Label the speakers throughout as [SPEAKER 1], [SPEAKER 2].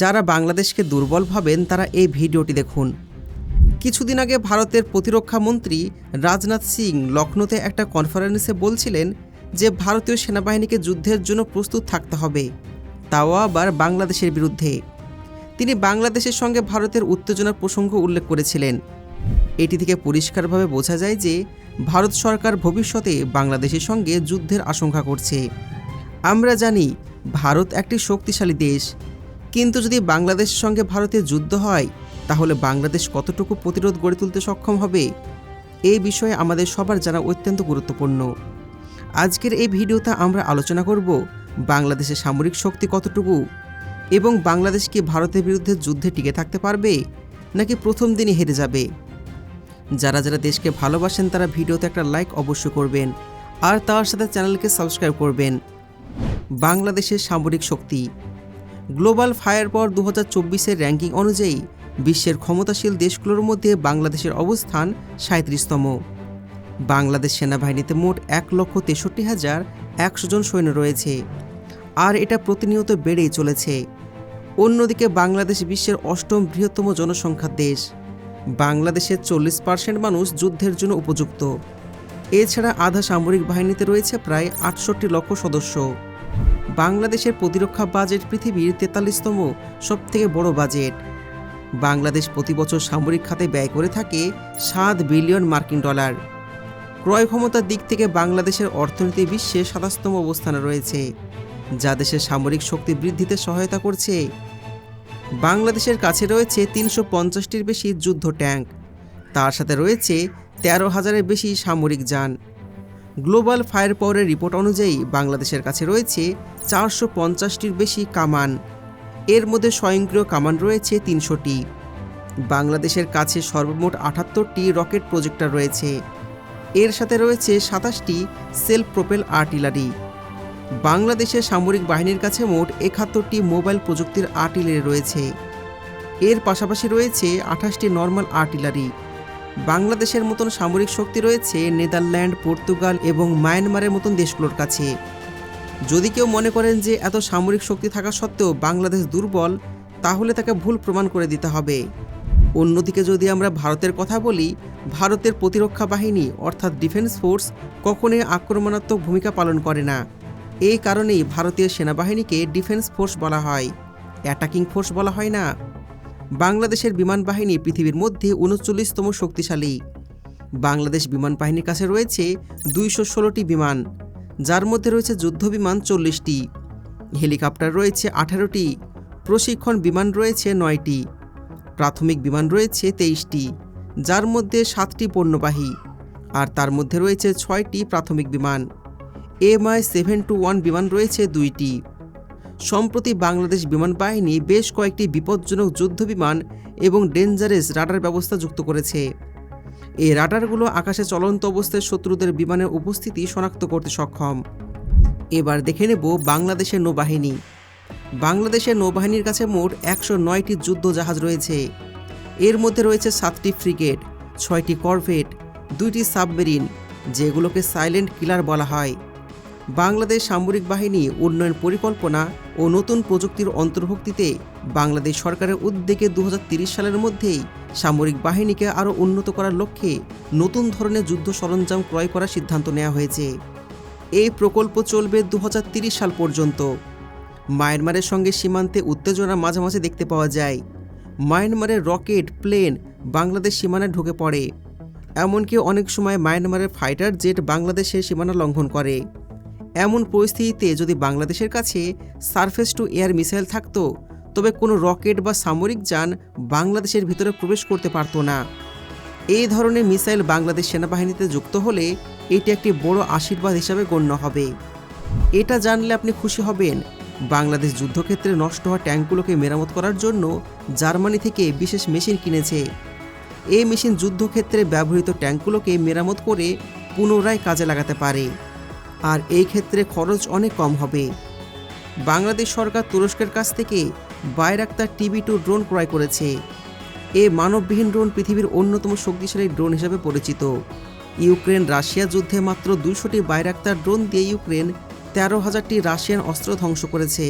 [SPEAKER 1] যারা বাংলাদেশকে দুর্বল ভাবেন, তারা এই ভিডিওটি দেখুন। কিছুদিন আগে ভারতের প্রতিরক্ষা মন্ত্রী রাজনাথ সিং লখনৌতে একটা কনফারেন্সে বলছিলেন যে ভারতীয় সেনাবাহিনীকে যুদ্ধের জন্য প্রস্তুত থাকতে হবে। তাও আবার বাংলাদেশের বিরুদ্ধে। তিনি বাংলাদেশের সঙ্গে ভারতের উত্তেজনার প্রসঙ্গ উল্লেখ করেছিলেন। এটি থেকে পরিষ্কারভাবে বোঝা যায় যে ভারত সরকার ভবিষ্যতে বাংলাদেশের সঙ্গে যুদ্ধের আশঙ্কা করছে। আমরা জানি, ভারত একটি শক্তিশালী দেশ। কিন্তু যদি বাংলাদেশের সঙ্গে ভারতের যুদ্ধ হয়, তাহলে বাংলাদেশ কতটুকু প্রতিরোধ গড়ে তুলতে সক্ষম হবে? এই বিষয়ে আমাদের সবার জানা অত্যন্ত গুরুত্বপূর্ণ। আজকের এই ভিডিওতে আমরা আলোচনা করব বাংলাদেশের সামরিক শক্তি কতটুকু এবং বাংলাদেশ কি ভারতের বিরুদ্ধে যুদ্ধে টিকে থাকতে পারবে নাকি প্রথম দিনই হেরে যাবে? যারা যারা দেশকে ভালোবাসেন, তারা ভিডিওতে একটা লাইক অবশ্যই করবেন আর তার সাথে চ্যানেলকে সাবস্ক্রাইব করবেন। বাংলাদেশের সামরিক শক্তি গ্লোবাল ফায়ার পাওয়ার দু হাজার চব্বিশের র্যাঙ্কিং অনুযায়ী বিশ্বের ক্ষমতাশীল দেশগুলোর মধ্যে বাংলাদেশের অবস্থান সাঁত্রিশতম। বাংলাদেশ সেনাবাহিনীতে মোট এক লক্ষ তেষট্টি হাজার একশো জন সৈন্য রয়েছে, আর এটা প্রতিনিয়ত বেড়েই চলেছে। অন্যদিকে বাংলাদেশ বিশ্বের অষ্টম বৃহত্তম জনসংখ্যার দেশ। বাংলাদেশের চল্লিশ পার্সেন্ট মানুষ যুদ্ধের জন্য উপযুক্ত। এছাড়া আধা সামরিক বাহিনীতে রয়েছে প্রায় আটষট্টি লক্ষ সদস্য। বাংলাদেশের প্রতিরক্ষা বাজেট পৃথিবীর তেতাল্লিশতম সবথেকে বড় বাজেট। বাংলাদেশ প্রতি বছর সামরিক খাতে ব্যয় করে থাকে সাত বিলিয়ন মার্কিন ডলার। ক্রয় ক্ষমতার দিক থেকে বাংলাদেশের অর্থনীতি বিশ্বে সাতাশতম অবস্থানে রয়েছে, যা দেশের সামরিক শক্তি বৃদ্ধিতে সহায়তা করছে। বাংলাদেশের কাছে রয়েছে তিনশো পঞ্চাশটির বেশি যুদ্ধ ট্যাঙ্ক, তার সাথে রয়েছে তেরো হাজারের বেশি সামরিক যান। গ্লোবাল ফায়ার পাওয়ারের রিপোর্ট অনুযায়ী বাংলাদেশের কাছে রয়েছে চারশো পঞ্চাশটির বেশি কামান। এর মধ্যে স্বয়ংক্রিয় কামান রয়েছে তিনশোটি। বাংলাদেশের কাছে সর্বমোট আটাত্তরটি রকেট প্রজেক্টর রয়েছে। এর সাথে রয়েছে সাতাশটি সেলফ প্রোপেল আর্টিলারি। বাংলাদেশের সামরিক বাহিনীর কাছে মোট একাত্তরটি মোবাইল প্রযুক্তির আর্টিলারি রয়েছে। এর পাশাপাশি রয়েছে আঠাশটি নর্মাল আর্টিলারি। বাংলাদেশের মতন সামরিক শক্তি রয়েছে নেদারল্যান্ড, পর্তুগাল এবং মায়ানমারের মতন দেশগুলোর কাছে। যদি কেউ মনে করেন যে এত সামরিক শক্তি থাকা সত্ত্বেও বাংলাদেশ দুর্বল, তাহলে তাকে ভুল প্রমাণ করে দিতে হবে। অন্যদিকে যদি আমরা ভারতের কথা বলি, ভারতের প্রতিরক্ষা বাহিনী, অর্থাৎ ডিফেন্স ফোর্স, কখনোই আক্রমণাত্মক ভূমিকা পালন করে না। এই কারণেই ভারতীয় সেনাবাহিনীকে ডিফেন্স ফোর্স বলা হয়। অ্যাটাকিং ফোর্স বলা হয় না। বাংলাদেশের বিমান বাহিনী পৃথিবীর মধ্যে উনচল্লিশতম শক্তিশালী। বাংলাদেশ বিমান বাহিনীর কাছে রয়েছে দুইশো ষোলোটি বিমান। যার মধ্যে রয়েছে যুদ্ধ বিমান চল্লিশটি, হেলিকপ্টার রয়েছে আঠারোটি, প্রশিক্ষণ বিমান রয়েছে নয়টি, প্রাথমিক বিমান রয়েছে তেইশটি, যার মধ্যে সাতটি পণ্যবাহী আর তার মধ্যে রয়েছে ছয়টি প্রাথমিক বিমান। এমআই সেভেন টু ওয়ান বিমান রয়েছে দুইটি। সম্প্রতি বাংলাদেশ বিমান বাহিনী বেশ কয়েকটি বিপজ্জনক যুদ্ধ বিমান এবং ডেঞ্জারেস রাডার ব্যবস্থা যুক্ত করেছে। এই রাডারগুলো আকাশে চলন্ত অবস্থায় শত্রুদের বিমানের উপস্থিতি শনাক্ত করতে সক্ষম। এবার দেখে নেব বাংলাদেশের নৌবাহিনী। বাংলাদেশের নৌবাহিনীর কাছে মোট একশো নয়টি যুদ্ধ জাহাজ রয়েছে। এর মধ্যে রয়েছে সাতটি ফ্রিগেট, ছয়টি করভেট, দুইটি সাবমেরিন, যেগুলোকে সাইলেন্ট কিলার বলা হয়। বাংলাদেশ সামরিক বাহিনী, উন্নয়ন পরিকল্পনা ও নতুন প্রযুক্তির অন্তর্ভুক্তিতে বাংলাদেশ সরকারের উদ্যোগে দু সালের মধ্যেই সামরিক বাহিনীকে আরও উন্নত করার লক্ষ্যে নতুন ধরনের যুদ্ধ সরঞ্জাম ক্রয় করার সিদ্ধান্ত নেওয়া হয়েছে। এই প্রকল্প চলবে দু সাল পর্যন্ত। মায়ানমারের সঙ্গে সীমান্তে উত্তেজনা মাঝে মাঝে দেখতে পাওয়া যায়। মায়ানমারের রকেট, প্লেন বাংলাদেশ সীমানায় ঢুকে পড়ে। এমনকি অনেক সময় মায়ানমারের ফাইটার জেট বাংলাদেশের সীমানা লঙ্ঘন করে। এমন পরিস্থিতিতে যদি বাংলাদেশের কাছে সারফেস টু এয়ার মিসাইল থাকতো তবে কোনো রকেট বা সামরিক যান বাংলাদেশের ভিতরে প্রবেশ করতে পারতো না। এই ধরনের মিসাইল বাংলাদেশ সেনাবাহিনীতে যুক্ত হলে এটি একটি বড় আশীর্বাদ হিসাবে গণ্য হবে। এটা জানলে আপনি খুশি হবেন। বাংলাদেশ যুদ্ধক্ষেত্রে নষ্ট হওয়া ট্যাঙ্কগুলোকে মেরামত করার জন্য জার্মানি থেকে বিশেষ মেশিন কিনেছে। এই মেশিন যুদ্ধক্ষেত্রে ব্যবহৃত ট্যাঙ্কগুলোকে মেরামত করে পুনরায় কাজে লাগাতে পারে। আর এই ক্ষেত্রে খরচ অনেক কম হবে। বাংলাদেশ সরকার তুরস্কের কাছ থেকে বাইরাক্তার টিভি টু ড্রোন ক্রয় করেছে। এ মানববিহীন ড্রোন পৃথিবীর অন্যতম শক্তিশালী ড্রোন হিসেবে পরিচিত। ইউক্রেন রাশিয়া যুদ্ধে মাত্র দুইশোটি বাইরাক্তার ড্রোন দিয়ে ইউক্রেন তেরো হাজারটি রাশিয়ান অস্ত্র ধ্বংস করেছে।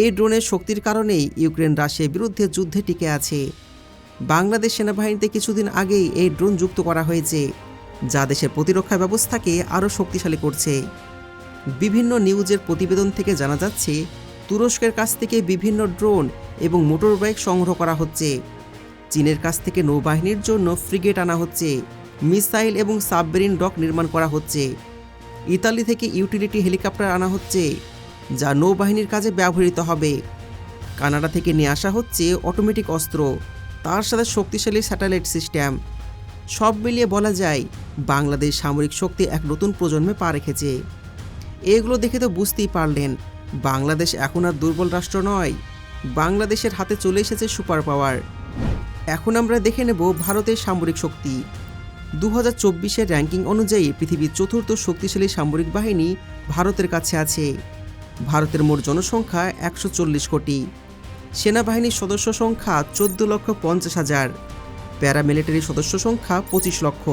[SPEAKER 1] এই ড্রোনের শক্তির কারণেই ইউক্রেন রাশিয়ার বিরুদ্ধে যুদ্ধে টিকে আছে। বাংলাদেশ সেনাবাহিনীতে কিছুদিন আগেই এই ড্রোন যুক্ত করা হয়েছে, যা দেশের প্রতিরক্ষা ব্যবস্থাকে আরও শক্তিশালী করছে। বিভিন্ন নিউজের প্রতিবেদন থেকে জানা যাচ্ছে তুরস্কের কাছ থেকে বিভিন্ন ড্রোন এবং মোটরবাইক সংগ্রহ করা হচ্ছে। চীনের কাছ থেকে নৌবাহিনীর জন্য ফ্রিগেট আনা হচ্ছে। মিসাইল এবং সাবমেরিন ডক নির্মাণ করা হচ্ছে। ইতালি থেকে ইউটিলিটি হেলিকপ্টার আনা হচ্ছে, যা নৌবাহিনীর কাজে ব্যবহৃত হবে। কানাডা থেকে নিয়ে আসা হচ্ছে অটোমেটিক অস্ত্র, তার সাথে শক্তিশালী স্যাটেলাইট সিস্টেম। সব মিলিয়ে বলা যায়, বাংলাদেশ সামরিক শক্তি এক নতুন প্রজন্মে পা রেখেছে। এগুলো দেখে তো বুঝতেই পারলেন বাংলাদেশ এখন আর দুর্বল রাষ্ট্র নয়, বাংলাদেশের হাতে চলে এসেছে সুপার পাওয়ার। এখন আমরা দেখে নেব ভারতের সামরিক শক্তি। দু হাজার চব্বিশের র্যাঙ্কিং অনুযায়ী পৃথিবীর চতুর্থ শক্তিশালী সামরিক বাহিনী ভারতের কাছে আছে। ভারতের মোট জনসংখ্যা একশো চল্লিশ কোটি। সেনাবাহিনীর সদস্য সংখ্যা চোদ্দ লক্ষ পঞ্চাশ হাজার। প্যারামিলিটারি সদস্য সংখ্যা পঁচিশ লক্ষ।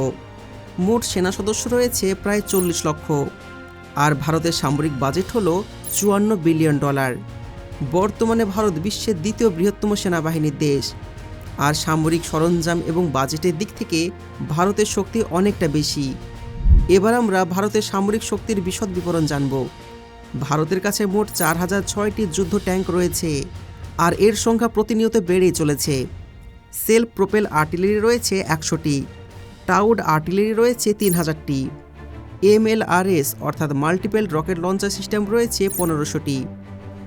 [SPEAKER 1] মোট সেনা সদস্য রয়েছে প্রায় চল্লিশ লক্ষ। আর ভারতের সামরিক বাজেট হল চুয়ান্ন বিলিয়ন ডলার। বর্তমানে ভারত বিশ্বের দ্বিতীয় বৃহত্তম সেনাবাহিনীর দেশ। আর সামরিক সরঞ্জাম এবং বাজেটের দিক থেকে ভারতের শক্তি অনেকটা বেশি। এবার আমরা ভারতের সামরিক শক্তির বিশদ বিবরণ জানব। ভারতের কাছে মোট চার হাজার ছয়টি যুদ্ধ ট্যাঙ্ক রয়েছে, আর এর সংখ্যা প্রতিনিয়ত বেড়েই চলেছে। সেলফ প্রোপেল আর্টিলারি রয়েছে একশোটি, টাউড আর্টিলারি রয়েছে তিন হাজারটি। এমএলআরএস, অর্থাৎ মাল্টিপেল রকেট লঞ্চার সিস্টেম রয়েছে পনেরোশোটি।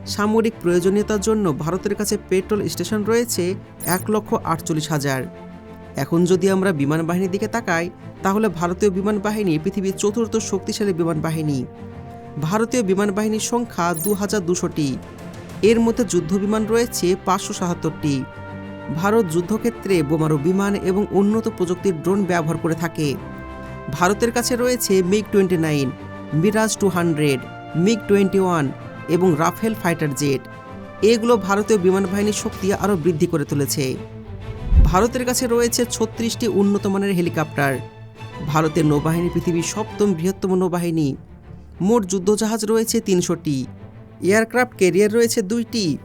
[SPEAKER 1] সামরিক প্রয়োজনীয়তার জন্য ভারতের কাছে পেট্রোল স্টেশন রয়েছে এক লক্ষ আটচল্লিশ হাজার। এখন যদি আমরা বিমান বাহিনীর দিকে তাকাই, তাহলে ভারতীয় বিমান বাহিনী পৃথিবীর চতুর্থ শক্তিশালী বিমান বাহিনী। ভারতীয় বিমান বাহিনীর সংখ্যা দু হাজার দুশোটি। এর মধ্যে যুদ্ধ বিমান রয়েছে পাঁচশো সাতাত্তরটি। ভারত যুদ্ধক্ষেত্রে বোমারু বিমান এবং উন্নত প্রযুক্তির ড্রোন ব্যবহার করে থাকে। ভারতের কাছে রয়েছে MiG twenty nine, Mirage two hundred, MiG twenty one এবং রাফেল ফাইটার জেট এগুলো ভারতীয় বিমান বাহিনীর শক্তি আরও বৃদ্ধি করে তুলেছে। ভারতের কাছে রয়েছে ছত্রিশটি উন্নত মানের হেলিকপ্টার। ভারতের নৌবাহিনী পৃথিবীর সপ্তম বৃহত্তম নৌবাহিনী। মোট যুদ্ধজাহাজ রয়েছে তিনশোটি। এয়ারক্রাফট ক্যারিয়ার রয়েছে দুইটি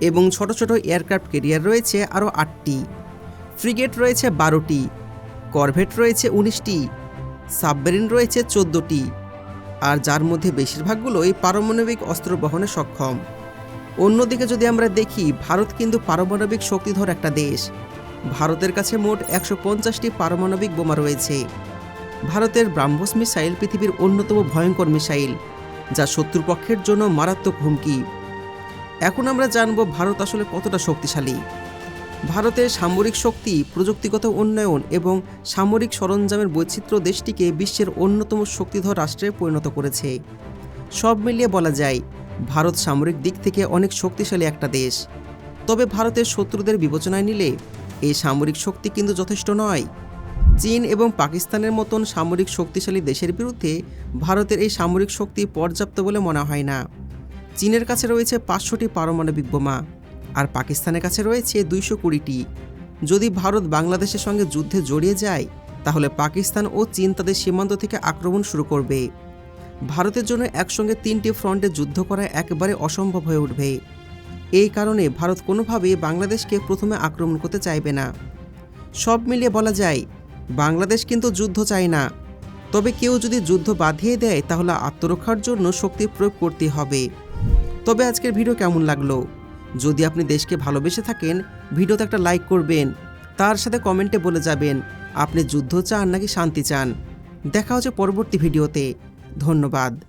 [SPEAKER 1] এবং ছোট ছোট এয়ারক্রাফট ক্যারিয়ার রয়েছে আরও আটটি। ফ্রিগেট রয়েছে বারোটি। করভেট রয়েছে উনিশটি। সাবমেরিন রয়েছে চোদ্দোটি, আর যার মধ্যে বেশিরভাগগুলোই পারমাণবিক অস্ত্র বহনে সক্ষম। অন্যদিকে যদি আমরা দেখি, ভারত কিন্তু পারমাণবিক শক্তিধর একটা দেশ। ভারতের কাছে মোট একশো পঞ্চাশটি পারমাণবিক বোমা রয়েছে। ভারতের ব্রাহ্মস মিসাইল পৃথিবীর অন্যতম ভয়ঙ্কর মিসাইল, যা শত্রুপক্ষের জন্য মারাত্মক হুমকি। এখন আমরা জানব, ভারত আসলে কতটা শক্তিশালী। ভারতের সামরিক শক্তি, প্রযুক্তিগত উন্নয়ন এবং সামরিক সরঞ্জামের বৈচিত্র্য দেশটিকে বিশ্বের অন্যতম শক্তিধর রাষ্ট্রে পরিণত করেছে। সব মিলিয়ে বলা যায়, ভারত সামরিক দিক থেকে অনেক শক্তিশালী একটা দেশ। তবে ভারতের শত্রুদের বিবেচনায় নিলে, এই সামরিক শক্তি কিন্তু যথেষ্ট নয়। চীন এবং পাকিস্তানের মতন সামরিক শক্তিশালী দেশের বিরুদ্ধে ভারতের এই সামরিক শক্তি পর্যাপ্ত বলে মনে হয় না। চীনের কাছে রয়েছে পাঁচশোটি পারমাণবিক বোমা। আর পাকিস্তানের কাছে রয়েছে দুইশো কুড়িটি। যদি ভারত বাংলাদেশের সঙ্গে যুদ্ধে জড়িয়ে যায়, তাহলে পাকিস্তান ও চীন তাদের সীমান্ত থেকে আক্রমণ শুরু করবে। ভারতের জন্য একসঙ্গে তিনটি ফ্রন্টে যুদ্ধ করা একেবারে অসম্ভব হয়ে উঠবে। এই কারণে ভারত কোনোভাবেই বাংলাদেশকে প্রথমে আক্রমণ করতে চাইবে না। সব মিলিয়ে বলা যায়, বাংলাদেশ কিন্তু যুদ্ধ চায় না। তবে কেউ যদি যুদ্ধ বাঁধিয়ে দেয়, তাহলে আত্মরক্ষার জন্য শক্তি প্রয়োগ করতে হবে। তবে আজকের ভিডিও কেমন লাগল? যদি আপনি দেশকে ভালোবেসে থাকেন, ভিডিওতে একটা লাইক করবেন। তার সাথে কমেন্টে বলে যাবেন, আপনি যুদ্ধ চান নাকি শান্তি চান? দেখা হচ্ছে পরবর্তী ভিডিওতে। ধন্যবাদ।